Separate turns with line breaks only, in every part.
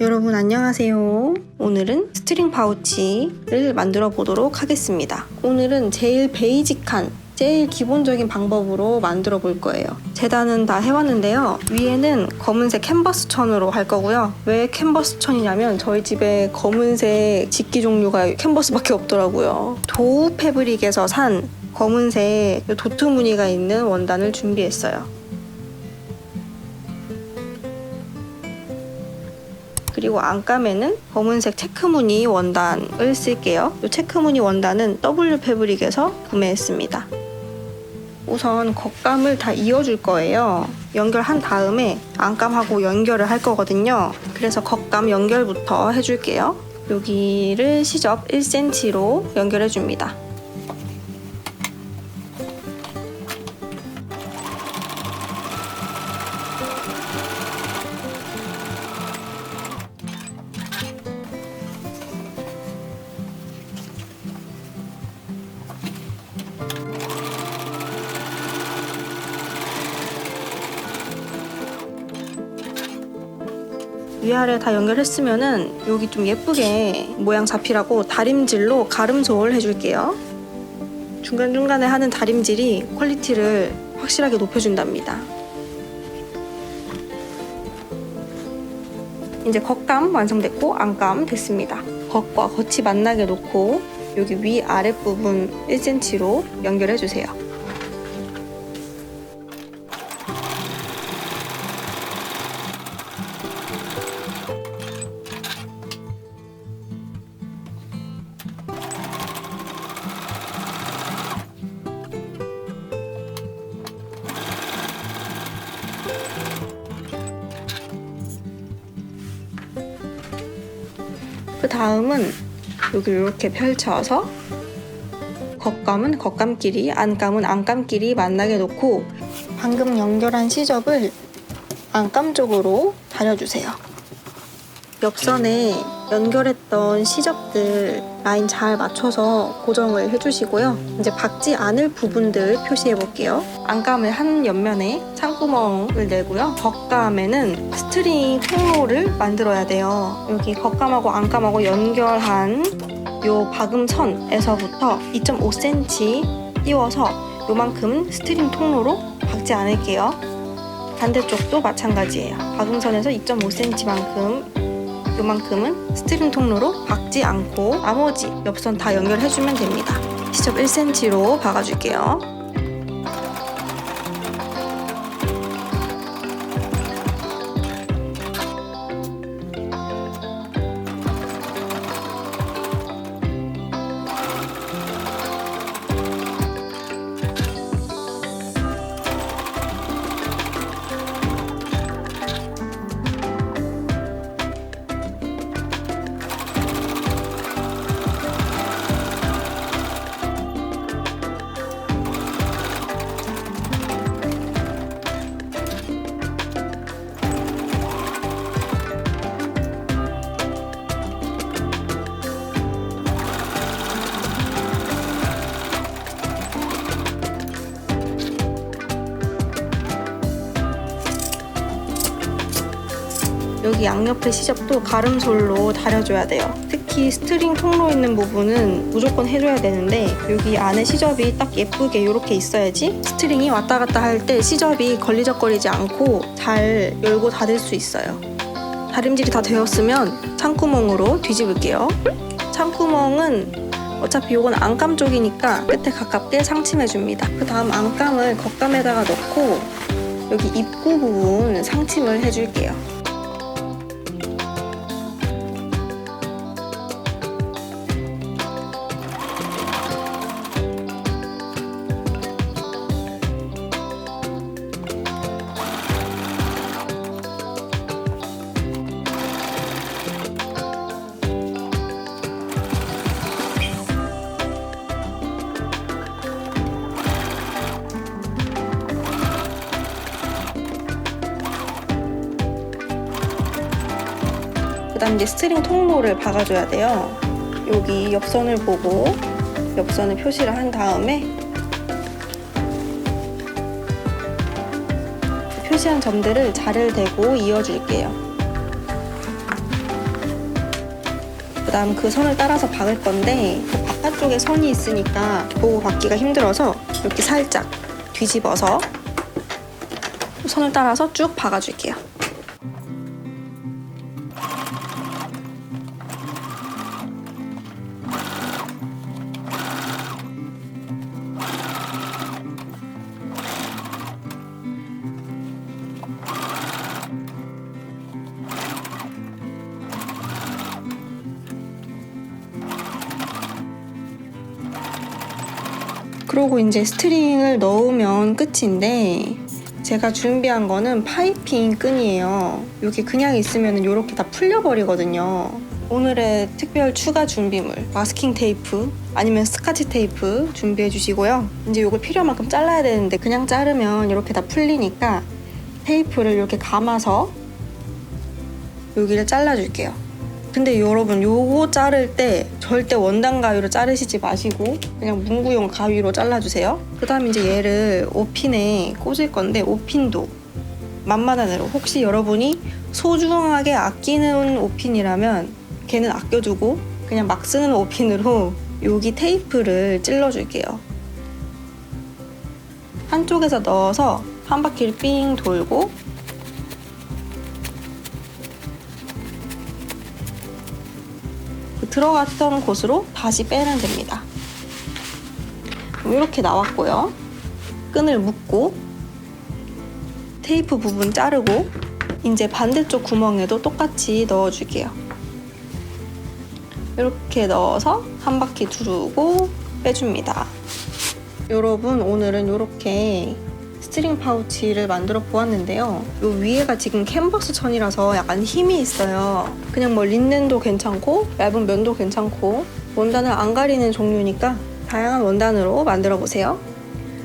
여러분 안녕하세요. 오늘은 스트링 파우치를 만들어 보도록 하겠습니다. 오늘은 제일 베이직한 제일 기본적인 방법으로 만들어 볼 거예요. 재단은 다 해왔는데요. 위에는 검은색 캔버스 천으로 할 거고요. 왜 캔버스 천이냐면 저희 집에 검은색 직기 종류가 캔버스밖에 없더라고요. 도우 패브릭에서 산 검은색 도트 무늬가 있는 원단을 준비했어요. 그리고 안감에는 검은색 체크무늬 원단을 쓸게요. 이 체크무늬 원단은 W 패브릭에서 구매했습니다. 우선 겉감을 다 이어줄 거예요. 연결한 다음에 안감하고 연결을 할 거거든요. 그래서 겉감 연결부터 해줄게요. 여기를 시접 1cm로 연결해 줍니다. 위아래 다 연결했으면은 여기 좀 예쁘게 모양 잡히라고 다림질로 가름솔 해줄게요. 중간중간에 하는 다림질이 퀄리티를 확실하게 높여준답니다. 이제 겉감 완성됐고 안감 됐습니다. 겉과 겉이 만나게 놓고 여기 위 아랫 부분 1cm로 연결해주세요. 그 다음은 여기 이렇게 펼쳐서 겉감은 겉감끼리, 안감은 안감끼리 만나게 놓고 방금 연결한 시접을 안감 쪽으로 다려주세요. 옆선에 연결했던 시접들 라인 잘 맞춰서 고정을 해주시고요. 이제 박지 않을 부분들 표시해 볼게요. 안감을 한 옆면에 창구멍을 내고요. 겉감에는 스트링 통로를 만들어야 돼요. 여기 겉감하고 안감하고 연결한 요 박음선에서부터 2.5cm 띄워서 요만큼 스트링 통로로 박지 않을게요. 반대쪽도 마찬가지예요. 박음선에서 2.5cm만큼 요만큼은 스트링 통로로 박지 않고 나머지 옆선 다 연결해주면 됩니다. 시접 1cm로 박아줄게요. 여기 양옆에 시접도 가름솔로 다려줘야 돼요. 특히 스트링 통로 있는 부분은 무조건 해줘야 되는데 여기 안에 시접이 딱 예쁘게 이렇게 있어야지 스트링이 왔다 갔다 할 때 시접이 걸리적거리지 않고 잘 열고 닫을 수 있어요. 다림질이 다 되었으면 창구멍으로 뒤집을게요. 창구멍은 어차피 이건 안감 쪽이니까 끝에 가깝게 상침해줍니다. 그 다음 안감을 겉감에다가 넣고 여기 입구 부분 상침을 해줄게요. 그 다음 이제 스트링 통로를 박아줘야 돼요. 여기 옆선을 보고 옆선을 표시를 한 다음에 표시한 점들을 자를 대고 이어줄게요. 그 다음 그 선을 따라서 박을 건데 바깥쪽에 선이 있으니까 보고 박기가 힘들어서 이렇게 살짝 뒤집어서 선을 따라서 쭉 박아줄게요. 그리고 이제 스트링을 넣으면 끝인데 제가 준비한 거는 파이핑 끈이에요. 여기 그냥 있으면 이렇게 다 풀려버리거든요. 오늘의 특별 추가 준비물 마스킹 테이프 아니면 스카치 테이프 준비해 주시고요. 이제 이걸 필요만큼 잘라야 되는데 그냥 자르면 이렇게 다 풀리니까 테이프를 이렇게 감아서 여기를 잘라줄게요. 근데 여러분 요거 자를 때 절대 원단 가위로 자르시지 마시고 그냥 문구용 가위로 잘라주세요. 그 다음 이제 얘를 오핀에 꽂을 건데 오핀도 만만한 대로 혹시 여러분이 소중하게 아끼는 오핀이라면 걔는 아껴두고 그냥 막 쓰는 오핀으로 여기 테이프를 찔러줄게요. 한쪽에서 넣어서 한 바퀴를 삥 돌고 들어갔던 곳으로 다시 빼면 됩니다. 이렇게 나왔고요. 끈을 묶고 테이프 부분 자르고 이제 반대쪽 구멍에도 똑같이 넣어줄게요. 이렇게 넣어서 한 바퀴 두르고 빼줍니다. 여러분 오늘은 이렇게 스트링 파우치를 만들어 보았는데요. 요 위에가 지금 캔버스 천이라서 약간 힘이 있어요. 그냥 뭐 린넨도 괜찮고 얇은 면도 괜찮고 원단을 안 가리는 종류니까 다양한 원단으로 만들어 보세요.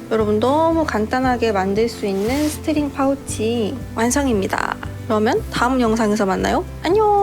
여러분 너무 간단하게 만들 수 있는 스트링 파우치 완성입니다. 그러면 다음 영상에서 만나요. 안녕!